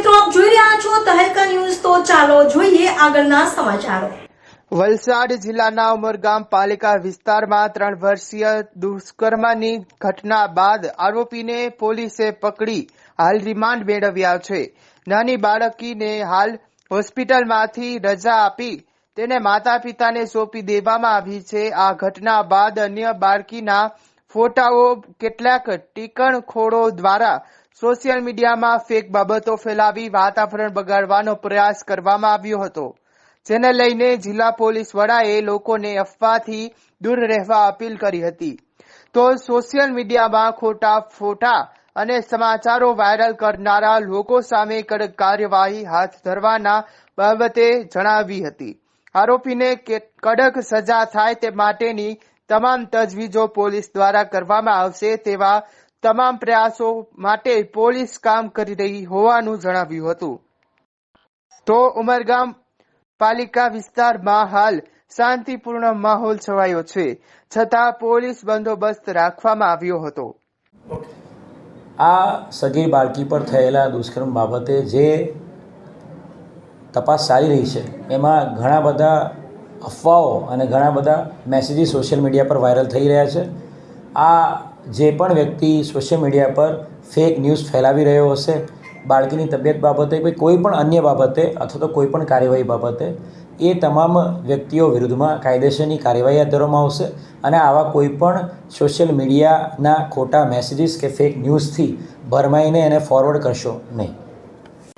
મિત્રો, આપ જોઈ રહ્યા છો તહેલકા ન્યૂઝ. તો ચાલો જોઈએ આગળના સમાચારો. વલસાડ જિલ્લાના ઉમરગામ પાલિકા વિસ્તારમાં ત્રણ વર્ષીય દુષ્કર્મની ઘટના બાદ આરોપીને પોલીસે પકડી. હાલ રિમાન્ડ મેળવ્યા છે. નાની બાળકીને હાલ હોસ્પિટલમાંથી રજા આપી તેને માતા પિતાને સોંપી દેવામાં આવી છે. આ ઘટના બાદ અન્ય બાળકીના ફોટાઓ કેટલાક ટીકણખોરો દ્વારા સોશિયલ મીડિયામાં ફેક બાબતો ફેલાવી વાતાવરણ બગાડવાનો પ્રયાસ કરવામાં આવ્યો હતો. જેને લઈને જિલ્લા પોલીસ વડાએ લોકોને અફવાથી દૂર રહેવા અપીલ કરી હતી. તો સોશિયલ મીડિયામાં ખોટા ફોટા અને સમાચારો વાયરલ કરનારા લોકો સામે કડક કાર્યવાહી હાથ ધરવાના બાબતે જણાવી હતી. આરોપીને કડક સજા થાય તે માટેની તમામ તજવીજો પોલીસ દ્વારા કરવામાં આવશે તેવા તમામ પ્રયાસો માટે પોલીસ કામ કરી રહી હોવાનું જણાવ્યું હતું. તો ઉમરગામ પાલિકા વિસ્તારમાં હાલ શાંતિપૂર્ણ માહોલ છવાયો છે, છતાં પોલીસ બંદોબસ્ત રાખવામાં આવ્યો હતો. આ સગી બાળકી પર થયેલા દુષ્કર્મ બાબતે જે તપાસ ચાલી રહી છે, એમાં ઘણા બધા અફવાઓ અને ઘણા બધા મેસેજીસ સોશિયલ મીડિયા પર વાયરલ થઈ રહ્યા છે. આ જે પણ વ્યક્તિ સોશિયલ મીડિયા પર ફેક ન્યૂઝ ફેલાવી રહ્યો હશે, બાળકીની તબિયત બાબતે કે કોઈ પણ અન્ય બાબતે અથવા તો કોઈ પણ કાર્યવાહી બાબતે, એ તમામ વ્યક્તિઓ વિરુદ્ધમાં કાયદેસરની કાર્યવાહી હાથ ધરવામાં આવશે અને આવા કોઈ પણ સોશિયલ મીડિયાના ખોટા મેસેજીસ કે ફેક ન્યૂઝથી ભરમાઈને એને ફોરવર્ડ કરશો નહીં.